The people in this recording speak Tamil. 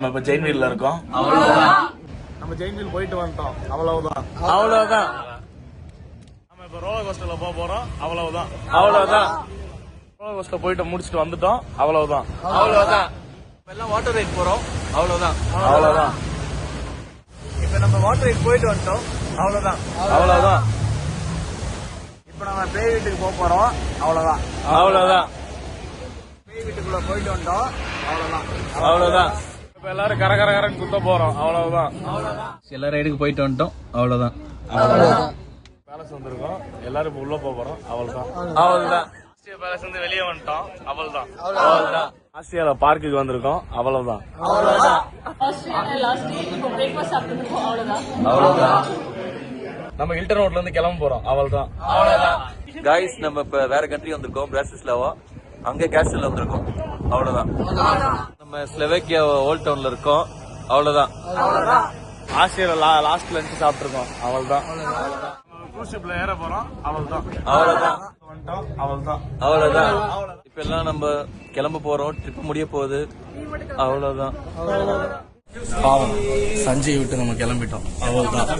நம்ம இப்ப ஜெயின் வீல்ல இருக்கோம். நம்ம ஜெயின் வீல் போயிட்டு வந்துட்டோம். அவ்வளவுதான். அவ்வளவுதான். நம்ம இப்ப ரோலர் கோஸ்டர்ல போக போறோம். அவ்வளவுதான். அவ்வளவுதான். ரோலர் கோஸ்டர் போயிட்டு முடிச்சிட்டு வந்துட்டோம். அவ்வளவுதான். அவ்வளவுதான். இப்ப எல்லாம் வாட்டர் ரைட் போறோம். அவ்வளவுதான். அவ்வளவுதான். இப்ப நம்ம வாட்டர் ரைட் போயிட்டு வந்துட்டோம். அவ்வளவுதான். அவ்வளவுதான். இப்ப நம்ம பேய் வீட்டுக்கு போக போறோம். அவ்வளவுதான். அவ்வளவுதான். வீட்டுக்குள்ள போயிட்டு வந்துட்டோம் அவ்வளவுதான். அவ்வளவுதான். இப்ப எல்லாரும் கர கர கரன்னு குத்த போறோம். அவ்வளவுதான். எல்லா ரைடுக்கு போயிட்டு வந்துட்டோம். அவ்வளவுதான். பேலஸ் வந்திருக்கோம். எல்லாரும் இப்ப உள்ள போக போறோம். அவ்வளவுதான். அவ்வளவுதான். பேலஸ் வந்து வெளியே வந்துட்டோம். அவ்வளவுதான். அவ்வளவுதான். ஆசியால பார்க்குக்கு வந்திருக்கோம். அவ்வளவுதான். அவ்வளவுதான். அவ்வளவுதான். நம்ம ஹில்டன் ரோட்ல இருந்து கிளம்ப போறோம். அவ்வளவுதான். அவ்வளவுதான். காய்ஸ் நம்ம இப்ப வேற கண்ட்ரி வந்திருக்கோம். பிராசிஸ்லாவா அங்க கேஸ்டல் வந்திருக்கோம். அவ்வளவுதான். நம்ம ஸ்லோவேக்கியா ஓல்ட் டவுன்ல இருக்கோம். அவ்வளவுதான். ஆசியால லாஸ்ட் லஞ்ச் சாப்பிட்டுருக்கோம். அவ்வளவுதான். Cruise ship ல ஏற போறோம். அவ்வளவுதான். அவ்வளவுதான். வந்துட்டோம். அவ்வளவுதான். அவ்வளவுதான். இப்ப எல்லாம் நம்ம கிளம்ப போறோம். ட்ரிப் முடிய போகுது. அவ்வளவுதான். பாவம். சஞ்சய் விட்டு நம்ம கிளம்பிட்டோம். அவ்வளவுதான்.